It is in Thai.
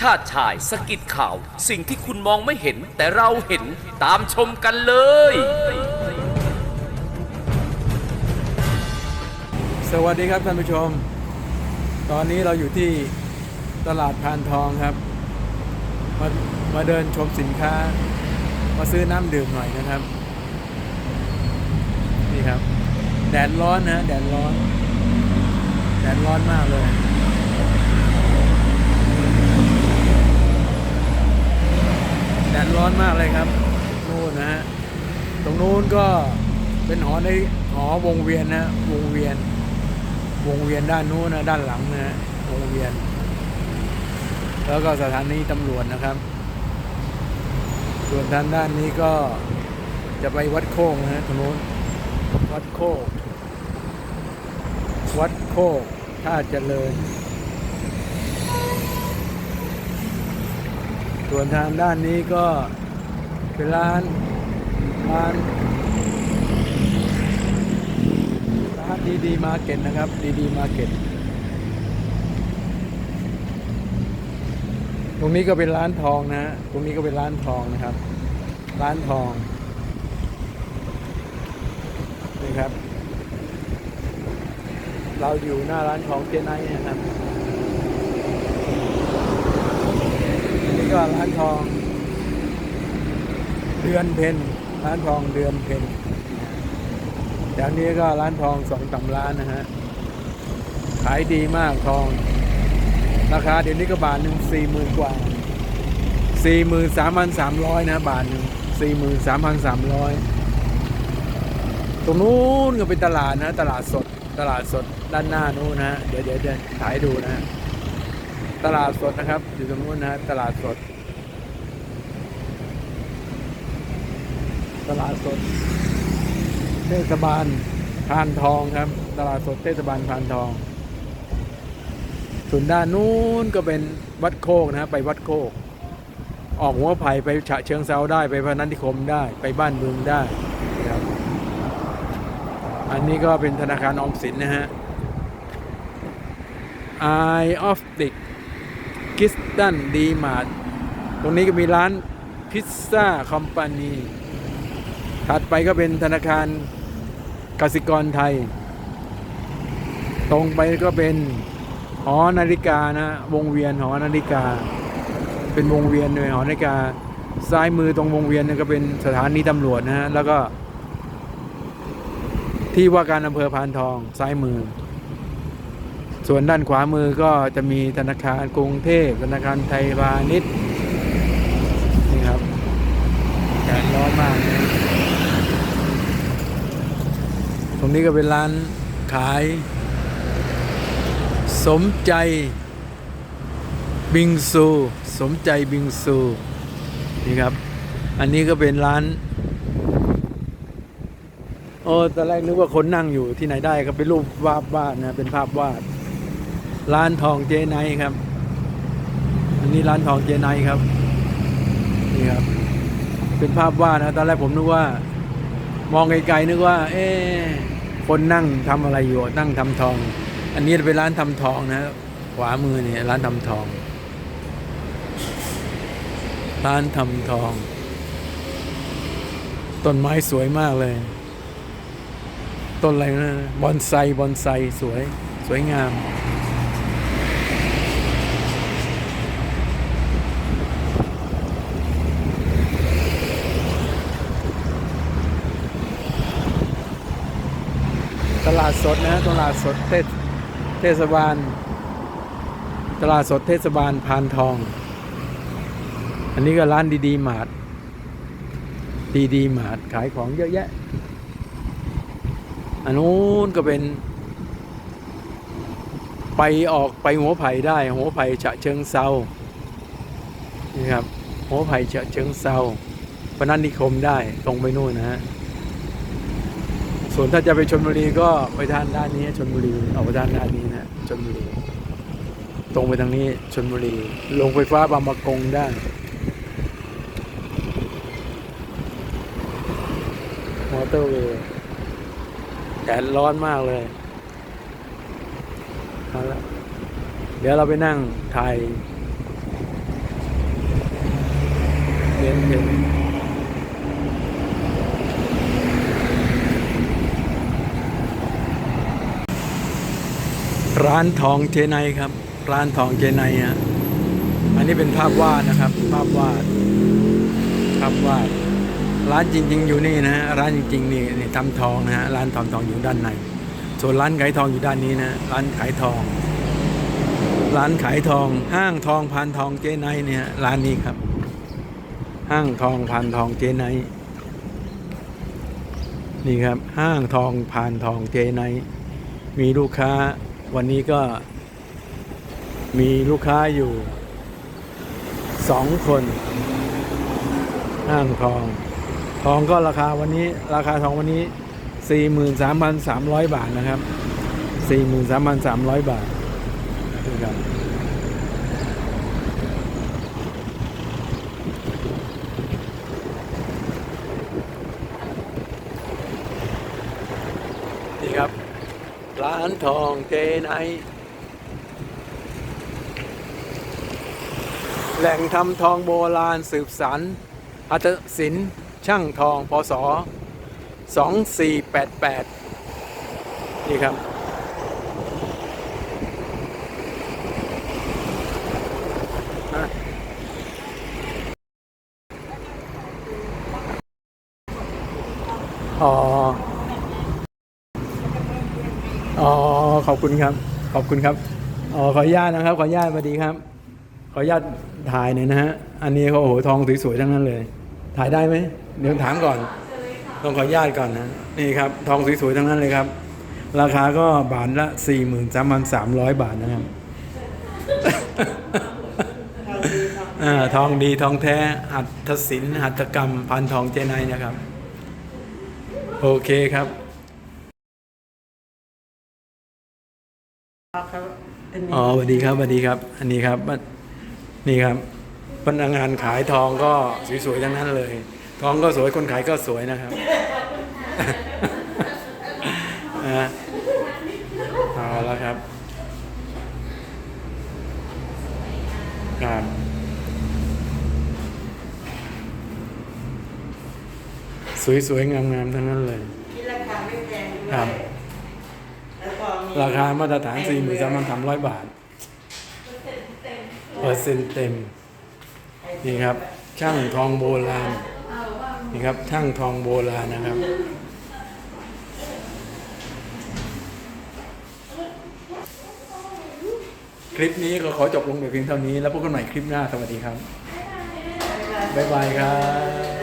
ชาติชายสกิดข่าว สิ่งที่คุณมองไม่เห็น แต่เราเห็นตามชมกันเลย สวัสดีครับท่านผู้ชม ตอนนี้เราอยู่ที่ตลาดพานทองครับมามาเดินชมสินค้า มาซื้อน้ำดื่มหน่อยนะครับ นี่ครับ แดดร้อนนะแดดร้อน แดดร้อนมากเลย แดดร้ อนมากเลยครับนู่นนะฮะตรงนู้นก็เป็นหอในหอวงเวียนนะวงเวียน วงเวียนด้านนู้นนะด้านหลังนะฮะวงเวียน แล้วก็สถานีตำรวจนะครับ ส่วนทางด้านนี้ก็จะไปวัดโคกนะฮะตรงนู้นวัดโคกวัดโคกท่าเจริญ ส่วนทางด้านนี้ก็เป็นร้านร้านร้านดีดีมาเก็ตนะครับดีดีมาเก็ตตรงนี้ก็เป็นร้านทองนะฮะตรงนี้ก็เป็นร้านทองนะครับ ร้านทองนี่ครับ เราอยู่หน้าร้านทองเจไนนะครับ ก็ร้านทอง เดือนเพนร้านทองเดือนเพนแถวนี้ก็ร้านทองสองสามร้านนะฮะ ขายดีมากทอง ราคาเดี๋ยวนี้ก็บาทหนึ่งสี่หมื่นกว่าสี่หมื่นสามพันสามร้อยนะ บาทหนึ่งสี่หมื่นสามพันสามร้อยตรงนู้นก็เป็นตลาดนะ ตลาดสด ตลาดสดด้านหน้านู้นนะฮะเดี๋ยวเดี๋ยวถ่ายดูนะ ตลาดสดนะครับ อยู่ตรงนู้นนะฮะตลาดสด ตลาดสด เทศบาลพานทองครับ ตลาดสดเทศบาลพานทอง ส่วนด้านนู้นก็เป็นวัดโคกนะฮะไปวัดโคก ออกหัวไผ่ไปฉะเชิงเซาได้ไปพนันทิคมได้ไปบ้านเมืองได้นะครับอันนี้ก็เป็นธนาคารออมสินนะฮะ Eye of the k i s t a n d m a r t ตรงนี้ก็มีร้านพิซซ่าคอมพานีถัดไปก็เป็นธนาคารกสิกรไทย ตรงไปก็เป็นหอนาฬิกานะ วงเวียนหอนาฬิกา เป็นวงเวียนเลยหอนาฬิกา ซ้ายมือตรงวงเวียนนนก็เป็นสถานีตำรวจนะฮะ แล้วก็ ที่ว่าการอำเภอพานทองซ้ายมือ ส่วนด้านขวามือก็จะมีธนาคารกรุงเทพธนาคารไทยพาณิชย์นี่ครับแดดร้อมากนะตรงนี้ก็เป็นร้านขาย สมใจบิงซู สมใจบิงซู นี่ครับ อันนี้ก็เป็นร้าน โอ้ตอนแรกนึกว่าคนนั่งอยู่ที่ไหนได้ครับเป็นรูปวาดวาดนะ เป็นภาพวาด ร้านทองเจไนครับ อันนี้ร้านทองเจไนครับ นี่ครับ เป็นภาพวาดนะ ตอนแรกผมนึกว่า มองไกลๆนึกว่า เอ๊ะคนนั่งทำอะไรอยู่ นั่งทำทอง อันนี้เป็นร้านทำทองนะ ขวามือเนี่ยร้านทำทอง ร้านทำทอง ต้นไม้สวยมากเลย ต้นอะไรนะ บอนไซ บอนไซ สวย สวยงามาดสดนะฮะตลาดสดเทศเทศบาล ตลาดสดเทศบาลพานทอง อันนี้ก็ร้านดีๆมาดดีดีๆมาดขายของเยอะแยะ อันนู้นก็เป็น ไปออกไปหัวไผ่ได้ หัวไผ่ฉะเชิงเซานี่ครับหัวไผ่ฉะเชิงเซาพนันนิคมได้ตรงไปนู่นนะฮะ ส่วนถ้าจะไปชนบุรีก็ไปทานด้านนี้ชนบุรีออกไปทานด้านนี้นะชนบุรี ตรงไปทางนี้ชนบุรี ลงไฟฟ้าบางประกงได้มอเตอร์เวย์แดดร้อนมากเลยเอาละเดี๋ยวเราไปนั่งถ่ายเย็น ร้านทองเจไนครับ ร้านทองเจไนฮะอันนี้เป็นภาพวาดนะครับ ภาพวาด ภาพวาด ร้านจริง ๆ อยู่นี่นะฮะร้านจริงๆนี่นี่ทำทองนะฮะร้านทำทองอยู่ด้านใน ส่วนร้านขายทองอยู่ด้านนี้นะ ร้านขายทอง ร้านขายทอง ห้างทองพานทองเจไนเนี่ยร้านนี้ครับ ห้างทองพานทองเจไนนี่ครับห้างทองพานทองเจไนมีลูกค้า วันนี้ก็มีลูกค้าอยู่สองคนห้างทอง ทองก็ราคาวันนี้ราคาทองวันนี้ 43,300 บาทนะครับ 43,300 บาทนะครับนี่ครับ ร้านทองเจไนแหล่งทำทองโบราณสืบสารอัตศิลป์ช่างทองพศ2488 นี่ครับอ๋อ อ๋อขอบคุณครับ ขอบคุณครับอ๋อขออนุญาตนะครับ ขออนุญาตสวัสดีครับ ขออนุญาตถ่ายหน่อยนะฮะอันนี้เขาโอ้โหทองสวยๆทั้งนั้นเลย ถ่ายได้ไหมเดี๋ยวถามก่อน ต้องขออนุญาตก่อนนะนี่ครับทองสวยๆทั้งนั้นเลยครับ ราคาก็บาทละ43,300 บาทนะครับอทองดีทองแท้หัตศิลป์หัตถกรรมพันทองเจไนนะครับ โอเคครับ ครับอันนี้อ๋อสวัสดีครับสวัสดีครับ อันนี้ครับบัดนี่ครับพนักงานขายทองก็สวยๆทั้งนั้นเลย ทองก็สวยคนขายก็สวยนะครับนะเอาแล้วครับครับสวยๆงามๆทั้งนั้นเลย ที่ราคาไม่แพงด้วย ครับแล้วก็มี ราคามาตรฐาน4 3 3 0 0บาทเปอร์เซ็นต์เต็มนี่ครับ ช่างทองโบราณนี่ครับช่างทองโบราณนะครับคลิปนี้ก็ขอจบลงแต่เพียงเท่านี้ แล้วพบกันใหม่คลิปหน้า สวัสดีครับ บ๊ายบายครับ